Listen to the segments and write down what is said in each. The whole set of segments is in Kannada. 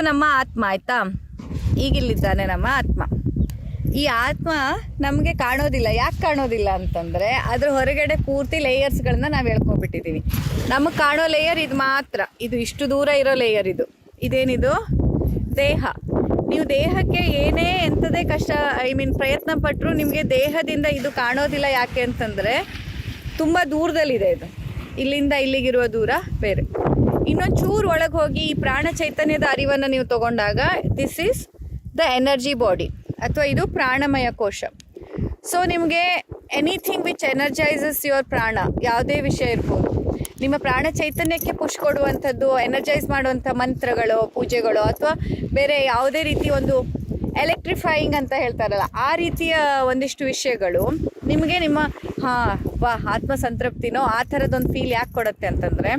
ನಮ್ಮ ಆತ್ಮ, ಆಯ್ತಾ? ಈಗಿಲ್ಲಿದ್ದಾನೆ ನಮ್ಮ ಆತ್ಮ. ಈ ಆತ್ಮ ನಮಗೆ ಕಾಣೋದಿಲ್ಲ. ಯಾಕೆ ಕಾಣೋದಿಲ್ಲ ಅಂತಂದರೆ ಅದ್ರ ಹೊರಗಡೆ ಪೂರ್ತಿ ಲೇಯರ್ಸ್ಗಳನ್ನ ನಾವು ಹೇಳ್ಕೊಂಡ್ಬಿಟ್ಟಿದ್ದೀವಿ ನಮಗೆ ಕಾಣೋ ಲೇಯರ್ ಇದು ಮಾತ್ರ. ಇದು ಇಷ್ಟು ದೂರ ಇರೋ ಲೇಯರ್ ಇದು. ಇದೇನಿದು? ದೇಹ. ನೀವು ದೇಹಕ್ಕೆ ಏನೇ ಎಂಥದೇ ಕಷ್ಟ ಐ ಮೀನ್ ಪ್ರಯತ್ನ ಪಟ್ಟರು ನಿಮಗೆ ದೇಹದಿಂದ ಇದು ಕಾಣೋದಿಲ್ಲ ಯಾಕೆ ಅಂತಂದರೆ ತುಂಬ ದೂರದಲ್ಲಿದೆ ಇದು. ಇಲ್ಲಿಂದ ಇಲ್ಲಿಗಿರುವ ದೂರ ಬೇರೆ. ಇನ್ನೊಂದು ಚೂರು ಒಳಗೆ ಹೋಗಿ ಈ ಪ್ರಾಣ ಚೈತನ್ಯದ ಅರಿವನ್ನು ನೀವು ತಗೊಂಡಾಗ this is the energy body ಅಥವಾ ಇದು ಪ್ರಾಣಮಯ ಕೋಶ. ಸೊ ನಿಮಗೆ ಎನಿಥಿಂಗ್ ವಿಚ್ ಎನರ್ಜೈಸಸ್ ಯುವರ್ ಪ್ರಾಣ ಯಾವುದೇ ವಿಷಯ ಇರ್ಬೋದು. ನಿಮ್ಮ ಪ್ರಾಣ ಚೈತನ್ಯಕ್ಕೆ ಪುಷ್ ಕೊಡುವಂಥದ್ದು ಎನರ್ಜೈಸ್ ಮಾಡುವಂಥ ಮಂತ್ರಗಳು, ಪೂಜೆಗಳು ಅಥವಾ ಬೇರೆ ಯಾವುದೇ ರೀತಿ ಒಂದು ಎಲೆಕ್ಟ್ರಿಫೈಯಿಂಗ್ ಅಂತ ಹೇಳ್ತಾರಲ್ಲ, ಆ ರೀತಿಯ ಒಂದಿಷ್ಟು ವಿಷಯಗಳು ನಿಮಗೆ ನಿಮ್ಮ, ಹಾಂ, ವಾ ಆತ್ಮ ಸಂತೃಪ್ತಿನೋ ಆ ಥರದೊಂದು ಫೀಲ್ ಯಾಕೆ ಕೊಡುತ್ತೆ ಅಂತಂದರೆ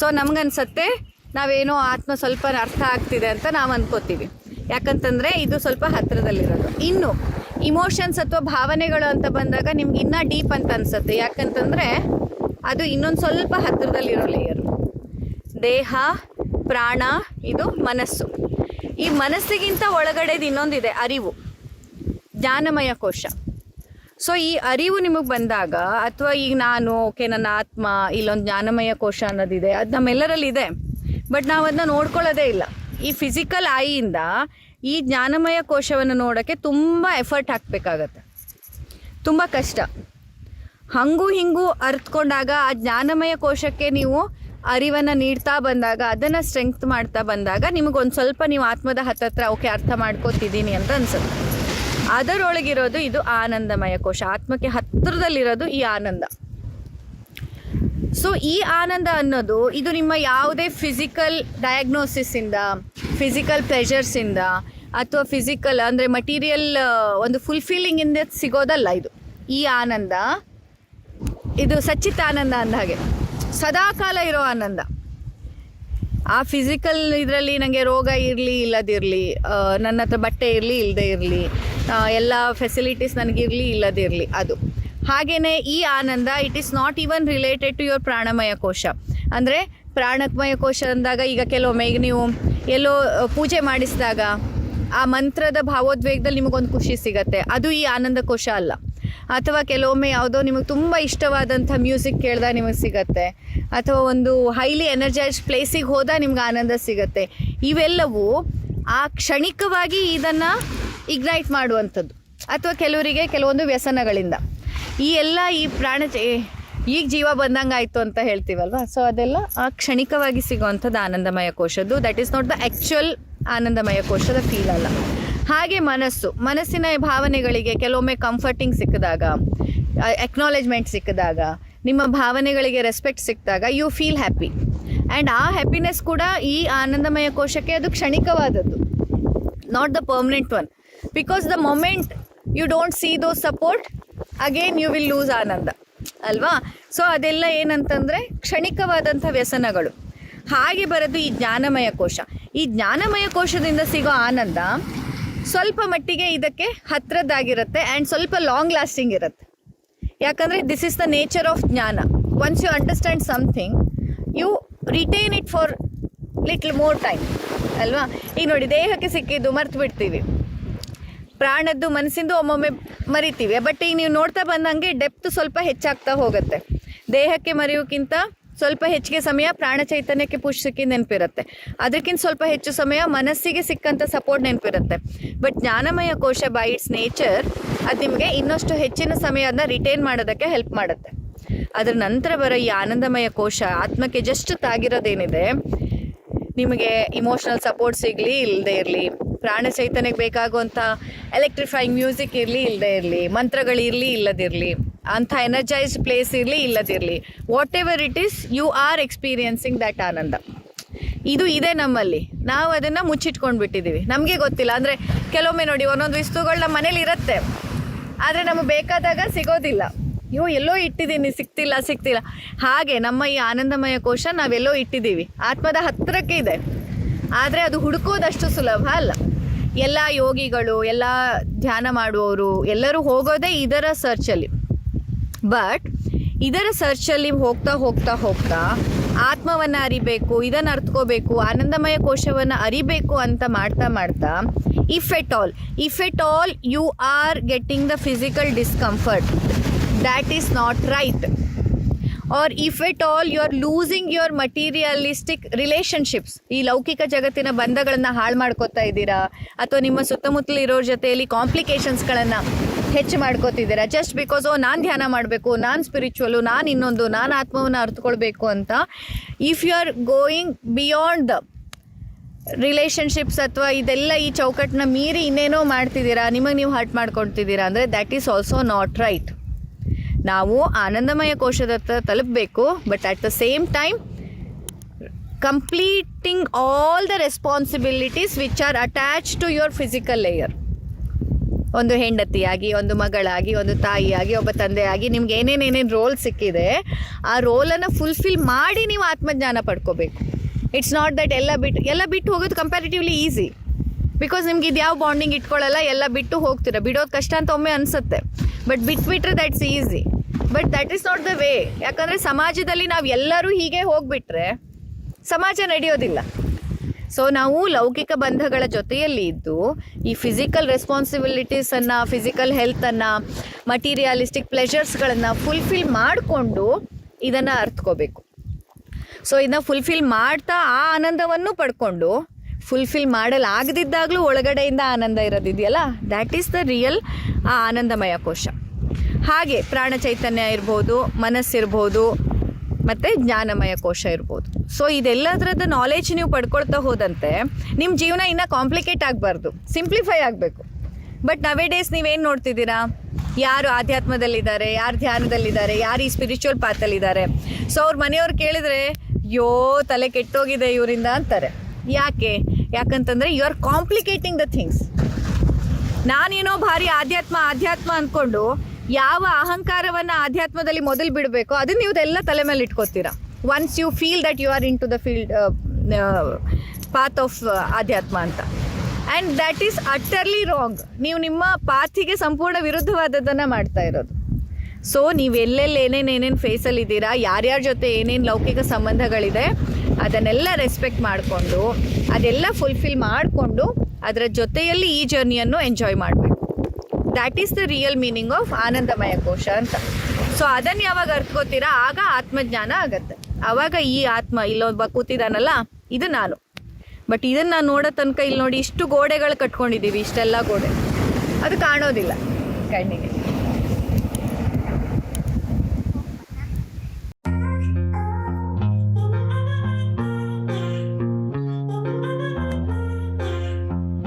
ಸೊ ನಮಗನ್ಸತ್ತೆ ನಾವೇನೋ ಆತ್ಮ ಸ್ವಲ್ಪ ಅರ್ಥ ಆಗ್ತಿದೆ ಅಂತ ನಾವು ಅಂದ್ಕೋತೀವಿ ಯಾಕಂತಂದರೆ ಇದು ಸ್ವಲ್ಪ ಹತ್ತಿರದಲ್ಲಿರೋದು ಇನ್ನು ಇಮೋಷನ್ಸ್ ಅಥವಾ ಭಾವನೆಗಳು ಅಂತ ಬಂದಾಗ ನಿಮ್ಗೆ ಇನ್ನೂ ಡೀಪ್ ಅಂತ ಅನ್ಸುತ್ತೆ. ಯಾಕಂತಂದರೆ ಅದು ಇನ್ನೊಂದು ಸ್ವಲ್ಪ ಹತ್ತಿರದಲ್ಲಿರೋ ಲೇಯರು ದೇಹ ಪ್ರಾಣ, ಇದು ಮನಸ್ಸು. ಈ ಮನಸ್ಸಿಗಿಂತ ಒಳಗಡೆದು ಇನ್ನೊಂದಿದೆ ಅರಿವು, ಜ್ಞಾನಮಯ ಕೋಶ. ಸೊ ಈ ಅರಿವು ನಿಮಗೆ ಬಂದಾಗ, ಅಥವಾ ಈಗ ನಾನು ಓಕೆ ನನ್ನ ಆತ್ಮ, ಇಲ್ಲೊಂದು ಜ್ಞಾನಮಯ ಕೋಶ ಅನ್ನೋದಿದೆ, ಅದು ನಮ್ಮೆಲ್ಲರಲ್ಲಿ ಇದೆ ಬಟ್ ನಾವು ಅದನ್ನ ನೋಡ್ಕೊಳ್ಳೋದೇ ಇಲ್ಲ. ಈ ಫಿಸಿಕಲ್ ಐಯಿಂದ ಈ ಜ್ಞಾನಮಯ ಕೋಶವನ್ನು ನೋಡೋಕ್ಕೆ ತುಂಬ ಎಫರ್ಟ್ ಹಾಕಬೇಕಾಗತ್ತೆ. ತುಂಬ ಕಷ್ಟ. ಹಂಗೂ ಹಿಂಗೂ ಅರ್ತ್ಕೊಂಡಾಗ ಆ ಜ್ಞಾನಮಯ ಕೋಶಕ್ಕೆ ನೀವು ಅರಿವನ್ನು ನೀಡ್ತಾ ಬಂದಾಗ, ಅದನ್ನು ಸ್ಟ್ರೆಂಗ್ತ್ ಮಾಡ್ತಾ ಬಂದಾಗ ನಿಮಗೊಂದು ಸ್ವಲ್ಪ ನೀವು ಆತ್ಮದ ಹತ್ತತ್ರ ಓಕೆ, ಅರ್ಥ ಮಾಡ್ಕೋತಿದ್ದೀನಿ ಅಂತ ಅನ್ಸುತ್ತೆ. ಅದರೊಳಗಿರೋದು ಇದು ಆನಂದಮಯ ಕೋಶ. ಆತ್ಮಕ್ಕೆ ಹತ್ತಿರದಲ್ಲಿರೋದು ಈ ಆನಂದ. ಸೊ ಈ ಆನಂದ ಅನ್ನೋದು ಇದು ನಿಮ್ಮ ಯಾವುದೇ ಫಿಸಿಕಲ್ ಡಯಾಗ್ನೋಸಿಸಿಂದ ಫಿಸಿಕಲ್ ಪ್ಲೆಷರ್ಸಿಂದ ಅಥವಾ ಫಿಸಿಕಲ್ ಅಂದರೆ ಮಟೀರಿಯಲ್ ಒಂದು ಫುಲ್ಫಿಲ್ಲಿಂಗಿಂದ ಸಿಗೋದಲ್ಲ ಇದು. ಈ ಆನಂದ, ಇದು ಸಚ್ಚಿತ್ ಆನಂದ ಅಂದ ಹಾಗೆ. ಸದಾಕಾಲ ಇರೋ ಆನಂದ. ಆ ಫಿಸಿಕಲ್ ಇದರಲ್ಲಿ ನನಗೆ ರೋಗ ಇರಲಿ, ಇಲ್ಲದಿರಲಿ ನನ್ನ ಹತ್ರ ಬಟ್ಟೆ ಇರಲಿ ಇಲ್ಲದೆ ಇರಲಿ ಎಲ್ಲ ಫೆಸಿಲಿಟೀಸ್ ನನಗಿರಲಿ, ಇಲ್ಲದಿರಲಿ, ಅದು. ಹಾಗೆಯೇ ಈ ಆನಂದ it is not even related to your ಪ್ರಾಣಮಯ ಕೋಶ. ಅಂದರೆ ಪ್ರಾಣಮಯ ಕೋಶ ಅಂದಾಗ ಈಗ ಕೆಲವೊಮ್ಮೆ ಈಗ ನೀವು ಎಲ್ಲೋ ಪೂಜೆ ಮಾಡಿಸಿದಾಗ ಆ ಮಂತ್ರದ ಭಾವೋದ್ವೇಗದಲ್ಲಿ ನಿಮಗೊಂದು ಖುಷಿ ಸಿಗತ್ತೆ. ಅದು ಈ ಆನಂದ ಕೋಶ ಅಲ್ಲ. ಅಥವಾ ಕೆಲವೊಮ್ಮೆ ಯಾವುದೋ ನಿಮಗೆ ತುಂಬ ಇಷ್ಟವಾದಂಥ ಮ್ಯೂಸಿಕ್ ಕೇಳಿದಾಗ ನಿಮಗೆ ಸಿಗತ್ತೆ. ಅಥವಾ ಒಂದು ಹೈಲಿ ಎನರ್ಜೈಸ್ ಪ್ಲೇಸಿಗೆ ಹೋದಾಗ ನಿಮ್ಗೆ ಆನಂದ ಸಿಗತ್ತೆ. ಇವೆಲ್ಲವೂ ಆ ಕ್ಷಣಿಕವಾಗಿ ಇದನ್ನು ಇಗ್ನೈಟ್ ಮಾಡುವಂಥದ್ದು. ಅಥವಾ ಕೆಲವರಿಗೆ ಕೆಲವೊಂದು ವ್ಯಸನಗಳಿಂದ. ಈ ಎಲ್ಲ ಈ ಪ್ರಾಣ ಈಗ ಜೀವ ಬಂದಂಗೆ ಆಯಿತು ಅಂತ ಹೇಳ್ತೀವಲ್ವ? ಸೊ ಅದೆಲ್ಲ ಆ ಕ್ಷಣಿಕವಾಗಿ ಸಿಗುವಂಥದ್ದು ಆನಂದಮಯ ಕೋಶದ್ದು. That is not the actual ಆನಂದಮಯ ಕೋಶದ ಫೀಲ್ ಅಲ್ಲ. ಹಾಗೆ ಮನಸ್ಸು, ಮನಸ್ಸಿನ ಭಾವನೆಗಳಿಗೆ ಕೆಲವೊಮ್ಮೆ ಕಂಫರ್ಟಿಂಗ್ ಸಿಕ್ಕಿದಾಗ ಎಕ್ನಾಲೇಜ್ಮೆಂಟ್ ಸಿಕ್ಕಿದಾಗ, ನಿಮ್ಮ ಭಾವನೆಗಳಿಗೆ ರೆಸ್ಪೆಕ್ಟ್ ಸಿಕ್ಕಿದಾಗ ಯು ಫೀಲ್ ಹ್ಯಾಪಿ ಆ್ಯಂಡ್ ಆ ಹ್ಯಾಪಿನೆಸ್ ಕೂಡ ಈ ಆನಂದಮಯ ಕೋಶಕ್ಕೆ ಅದು ಕ್ಷಣಿಕವಾದದ್ದು not the permanent one because the moment you don't see though support again you will lose ಆನಂದ, ಅಲ್ವಾ? ಸೊ ಅದೆಲ್ಲ ಏನಂತಂದರೆ ಕ್ಷಣಿಕವಾದಂಥ ವ್ಯಸನಗಳು. ಹಾಗೆ ಬರೋದು ಈ ಜ್ಞಾನಮಯ ಕೋಶ. ಈ ಜ್ಞಾನಮಯ ಕೋಶದಿಂದ ಸಿಗೋ ಆನಂದ ಸ್ವಲ್ಪ ಮಟ್ಟಿಗೆ ಇದಕ್ಕೆ ಹತ್ತಿರದ್ದಾಗಿರುತ್ತೆ ಆ್ಯಂಡ್ ಸ್ವಲ್ಪ ಲಾಂಗ್ ಲಾಸ್ಟಿಂಗ್ ಇರುತ್ತೆ. ಯಾಕಂದರೆ this is the nature of ಜ್ಞಾನ. Once you understand something you retain it for little more time ಅಲ್ವಾ? ಈಗ ನೋಡಿ, ದೇಹಕ್ಕೆ ಸಿಕ್ಕಿದ್ದು ಮರ್ತು ಬಿಡ್ತೀವಿ. ಪ್ರಾಣದ್ದು ಮನಸ್ಸಿಂದು ಒಮ್ಮೊಮ್ಮೆ ಮರಿತೀವಿ. ಬಟ್ ಈಗ ನೀವು ನೋಡ್ತಾ ಬಂದಂಗೆ ಡೆಪ್ತ್ ಸ್ವಲ್ಪ ಹೆಚ್ಚಾಗ್ತಾ ಹೋಗುತ್ತೆ. ದೇಹಕ್ಕೆ ಮರೆಯೋಕ್ಕಿಂತ ಸ್ವಲ್ಪ ಹೆಚ್ಚಿಗೆ ಸಮಯ ಪ್ರಾಣ ಚೈತನ್ಯಕ್ಕೆ ಪುಷ್ ಸಿಕ್ಕಿ ನೆನಪಿರುತ್ತೆ. ಅದಕ್ಕಿಂತ ಸ್ವಲ್ಪ ಹೆಚ್ಚು ಸಮಯ ಮನಸ್ಸಿಗೆ ಸಿಕ್ಕಂಥ ಸಪೋರ್ಟ್ ನೆನಪಿರುತ್ತೆ. ಬಟ್ ಜ್ಞಾನಮಯ ಕೋಶ ಬೈ ಇಟ್ಸ್ ನೇಚರ್ ಅದು ನಿಮಗೆ ಇನ್ನಷ್ಟು ಹೆಚ್ಚಿನ ಸಮಯನ ರಿಟೈನ್ ಮಾಡೋದಕ್ಕೆ ಹೆಲ್ಪ್ ಮಾಡುತ್ತೆ. ಅದರ ನಂತರ ಬರೋ ಈ ಆನಂದಮಯ ಕೋಶ, ಆತ್ಮಕ್ಕೆ ಜಸ್ಟ್ ತಾಗಿರೋದೇನಿದೆ, ನಿಮಗೆ ಇಮೋಷನಲ್ ಸಪೋರ್ಟ್ ಸಿಗಲಿ ಇಲ್ಲದೆ ಇರಲಿ. ಪ್ರಾಣ ಚೈತನ್ಯಕ್ಕೆ ಬೇಕಾಗುವಂಥ ಎಲೆಕ್ಟ್ರಿಫೈಯಿಂಗ್ ಮ್ಯೂಸಿಕ್ ಇರಲಿ ಇಲ್ಲದೆ ಇರಲಿ. ಮಂತ್ರಗಳಿರಲಿ ಇಲ್ಲದಿರಲಿ. ಅಂಥ ಎನರ್ಜೈಸ್ಡ್ ಪ್ಲೇಸ್ ಇರಲಿ, ಇಲ್ಲದಿರಲಿ. Whatever it is you are experiencing that ಆನಂದ. ಇದು ಇದೆ ನಮ್ಮಲ್ಲಿ. ನಾವು ಅದನ್ನು ಮುಚ್ಚಿಟ್ಕೊಂಡು ಬಿಟ್ಟಿದ್ದೀವಿ ನಮಗೆ ಗೊತ್ತಿಲ್ಲ. ಅಂದರೆ ಕೆಲವೊಮ್ಮೆ ನೋಡಿ, ಒಂದೊಂದು ವಸ್ತುಗಳು ನಮ್ಮ ಮನೇಲಿ ಇರುತ್ತೆ. ಆದರೆ ನಮಗೆ ಬೇಕಾದಾಗ ಸಿಗೋದಿಲ್ಲ. ಅಯ್ಯೋ, ಎಲ್ಲೋ ಇಟ್ಟಿದ್ದೀನಿ, ಸಿಗ್ತಿಲ್ಲ ಸಿಗ್ತಿಲ್ಲ. ಹಾಗೆ ನಮ್ಮ ಈ ಆನಂದಮಯ ಕೋಶ ನಾವೆಲ್ಲೋ ಇಟ್ಟಿದ್ದೀವಿ ಆತ್ಮದ ಹತ್ತಿರಕ್ಕೆ ಇದೆ. ಆದರೆ ಅದು ಹುಡುಕೋದಷ್ಟು ಸುಲಭ ಅಲ್ಲ. ಎಲ್ಲ ಯೋಗಿಗಳು, ಎಲ್ಲ ಧ್ಯಾನ ಮಾಡುವವರು ಎಲ್ಲರೂ ಹೋಗೋದೇ ಇದರ ಸರ್ಚಲ್ಲಿ ಬಟ್ ಇದರ ಸರ್ಚಲ್ಲಿ ಹೋಗ್ತಾ ಹೋಗ್ತಾ ಹೋಗ್ತಾ ಆತ್ಮವನ್ನು ಅರಿಬೇಕು, ಇದನ್ನು ಅರ್ಥಕೋಬೇಕು ಆನಂದಮಯ ಕೋಶವನ್ನು ಅರಿಬೇಕು ಅಂತ ಮಾಡ್ತಾ ಮಾಡ್ತಾ if at all if at all you are getting the physical discomfort that is not right or if at all you are losing your materialistic relationships ಈ ಲೌಕಿಕ ಜಗತ್ತಿನ ಬಂಧಗಳನ್ನು ಹಾಳು ಮಾಡ್ಕೋತಾ ಇದ್ದೀರಾ, ಅಥವಾ ನಿಮ್ಮ ಸುತ್ತಮುತ್ತಲಿರೋರ ಜೊತೆಯಲ್ಲಿ ಕಾಂಪ್ಲಿಕೇಶನ್ಸ್ಗಳನ್ನು ಹೆಚ್ಚು ಮಾಡ್ಕೋತಿದ್ದೀರಾ? ಜಸ್ಟ್ ಬಿಕಾಸ್ ಓ, ನಾನು ಧ್ಯಾನ ಮಾಡಬೇಕು, ನಾನು ಸ್ಪಿರಿಚುವಲು ನಾನು ಇನ್ನೊಂದು, ನಾನು ಆತ್ಮವನ್ನು ಅರ್ಥಕೊಳ್ಬೇಕು ಅಂತ if you are going beyond the relationships ಅಥವಾ ಇದೆಲ್ಲ ಈ ಚೌಕಟ್ಟನ್ನ ಮೀರಿ ಇನ್ನೇನೋ ಮಾಡ್ತಿದ್ದೀರಾ, ನಿಮಗೆ ನೀವು ಹರ್ಟ್ ಮಾಡ್ಕೊಳ್ತಿದ್ದೀರಾ ಅಂದರೆ that is also not right ನಾವು ಆನಂದಮಯ ಕೋಶದತ್ತ ತಲುಪಬೇಕು but at the same time completing all the responsibilities which are attach to your physical layer ಒಂದು ಹೆಂಡತಿಯಾಗಿ, ಒಂದು ಮಗಳಾಗಿ, ಒಂದು ತಾಯಿಯಾಗಿ, ಒಬ್ಬ ತಂದೆಯಾಗಿ ನಿಮ್ಗೆ ಏನೇನೇನೇನು ರೋಲ್ ಸಿಕ್ಕಿದೆ, ಆ ರೋಲನ್ನು ಫುಲ್ಫಿಲ್ ಮಾಡಿ ನೀವು ಆತ್ಮಜ್ಞಾನ ಪಡ್ಕೋಬೇಕು. ಇಟ್ಸ್ ನಾಟ್ ದಟ್ ಎಲ್ಲ ಬಿಟ್ಟು ಎಲ್ಲ ಬಿಟ್ಟು ಹೋಗೋದು ಕಂಪ್ಯಾರಿಟಿವ್ಲಿ ಈಸಿ ಬಿಕಾಸ್ ನಿಮ್ಗೆ ಇದು ಯಾವ ಬಾಂಡಿಂಗ್ ಇಟ್ಕೊಳ್ಳಲ್ಲ ಎಲ್ಲ ಬಿಟ್ಟು ಹೋಗ್ತೀರ. ಬಿಡೋದು ಕಷ್ಟ ಅಂತ ಒಮ್ಮೆ ಅನಿಸುತ್ತೆ. ಬಟ್ ಬಿಟ್ಬಿಟ್ರೆ that's easy but that is not the way ಯಾಕಂದರೆ ಸಮಾಜದಲ್ಲಿ ನಾವು ಎಲ್ಲರೂ ಹೀಗೆ ಹೋಗ್ಬಿಟ್ರೆ, ಸಮಾಜ ನಡೆಯೋದಿಲ್ಲ. ಸೊ ನಾವು ಲೌಕಿಕ ಬಂಧಗಳ ಜೊತೆಯಲ್ಲಿ ಇದ್ದು, ಈ ಫಿಸಿಕಲ್ ರೆಸ್ಪಾನ್ಸಿಬಿಲಿಟೀಸನ್ನು ಫಿಸಿಕಲ್ ಹೆಲ್ತನ್ನು ಮಟೀರಿಯಲಿಸ್ಟಿಕ್ ಪ್ಲೆಷರ್ಸ್ಗಳನ್ನು ಫುಲ್ಫಿಲ್ ಮಾಡಿಕೊಂಡು ಇದನ್ನು ಅರ್ಥಕೋಬೇಕು ಸೊ ಇದನ್ನ ಫುಲ್ಫಿಲ್ ಮಾಡ್ತಾ ಆ ಆನಂದವನ್ನು ಪಡ್ಕೊಂಡು ಫುಲ್ಫಿಲ್ ಮಾಡಲಾಗದಿದ್ದಾಗಲೂ ಒಳಗಡೆಯಿಂದ ಆನಂದ ಇರೋದಿದೆಯಲ್ಲ? ದ್ಯಾಟ್ ಈಸ್ ದ ರಿಯಲ್ ಆ ಆನಂದಮಯ ಕೋಶ. ಹಾಗೆ ಪ್ರಾಣ ಚೈತನ್ಯ ಇರ್ಬೋದು, ಮನಸ್ಸಿರ್ಬೋದು ಮತ್ತು ಜ್ಞಾನಮಯ ಕೋಶ ಇರ್ಬೋದು. ಸೊ ಇದೆಲ್ಲದರದ ನಾಲೆಜ್ ನೀವು ಪಡ್ಕೊಳ್ತಾ ಹೋದಂತೆ ನಿಮ್ಮ ಜೀವನ ಇನ್ನೂ ಕಾಂಪ್ಲಿಕೇಟ್ ಆಗಬಾರ್ದು ಸಿಂಪ್ಲಿಫೈ ಆಗಬೇಕು. ಬಟ್ ನವೇ ಡೇಸ್ ನೀವೇನು ನೋಡ್ತಿದ್ದೀರಾ? ಯಾರು ಆಧ್ಯಾತ್ಮದಲ್ಲಿದ್ದಾರೆ, ಯಾರು ಧ್ಯಾನದಲ್ಲಿದ್ದಾರೆ, ಯಾರು ಈ ಸ್ಪಿರಿಚುವಲ್ ಪಾತಲ್ಲಿದ್ದಾರೆ ಸೊ ಅವ್ರ ಮನೆಯವ್ರು ಕೇಳಿದ್ರೆ, ಯೋ, ತಲೆ ಕೆಟ್ಟೋಗಿದೆ ಇವರಿಂದ ಅಂತಾರೆ. ಯಾಕೆ? ಯಾಕಂತಂದರೆ you are complicating the things ನಾನೇನೋ ಭಾರಿ ಆಧ್ಯಾತ್ಮ ಆಧ್ಯಾತ್ಮ ಅಂದ್ಕೊಂಡು ಯಾವ ಅಹಂಕಾರವನ್ನು ಆಧ್ಯಾತ್ಮದಲ್ಲಿ ಮೊದಲು ಬಿಡಬೇಕು, ಅದನ್ನ ಎಲ್ಲ ತಲೆ ಮೇಲೆ ಇಟ್ಕೋತೀರಾ? Once you feel that you are into the field path of ಆಧ್ಯಾತ್ಮ ಅಂತ. And that is utterly wrong ನೀವು ನಿಮ್ಮ ಪಾತಿಗೆ ಸಂಪೂರ್ಣ ವಿರುದ್ಧವಾದದ್ದನ್ನು ಮಾಡ್ತಾ ಇರೋದು. ಸೊ ನೀವು ಎಲ್ಲೆಲ್ಲಿ ಏನೇನು ಏನೇನು ಫೇಸಲ್ಲಿದ್ದೀರಾ ಯಾರ್ಯಾರ ಜೊತೆ ಏನೇನು ಲೌಕಿಕ ಸಂಬಂಧಗಳಿದೆ, ಅದನ್ನೆಲ್ಲ ರೆಸ್ಪೆಕ್ಟ್ ಮಾಡಿಕೊಂಡು, ಅದೆಲ್ಲ ಫುಲ್ಫಿಲ್ ಮಾಡಿಕೊಂಡು, ಅದರ ಜೊತೆಯಲ್ಲಿ ಈ ಜರ್ನಿಯನ್ನು ಎಂಜಾಯ್ ಮಾಡಬೇಕು. That is the real meaning of ಆನಂದಮಯ ಕೋಶ ಅಂತ. ಸೊ ಅದನ್ನು ಯಾವಾಗ ಅರ್ತ್ಕೋತೀರಾ? ಆಗ ಆತ್ಮಜ್ಞಾನ ಆಗತ್ತೆ. ಆವಾಗ ಈ ಆತ್ಮ ಇಲ್ಲೊಬ್ಬ ಕೂತಿದ್ದಾನಲ್ಲ ಇದು ನಾನು. ಬಟ್ ಇದನ್ನು ನಾನು ನೋಡೋ ತನಕ ಇಲ್ಲಿ ನೋಡಿ ಇಷ್ಟು ಗೋಡೆಗಳು ಕಟ್ಕೊಂಡಿದ್ದೀವಿ ಇಷ್ಟೆಲ್ಲ ಗೋಡೆ. ಅದು ಕಾಣೋದಿಲ್ಲ ಕಣ್ಣಿಗೆ.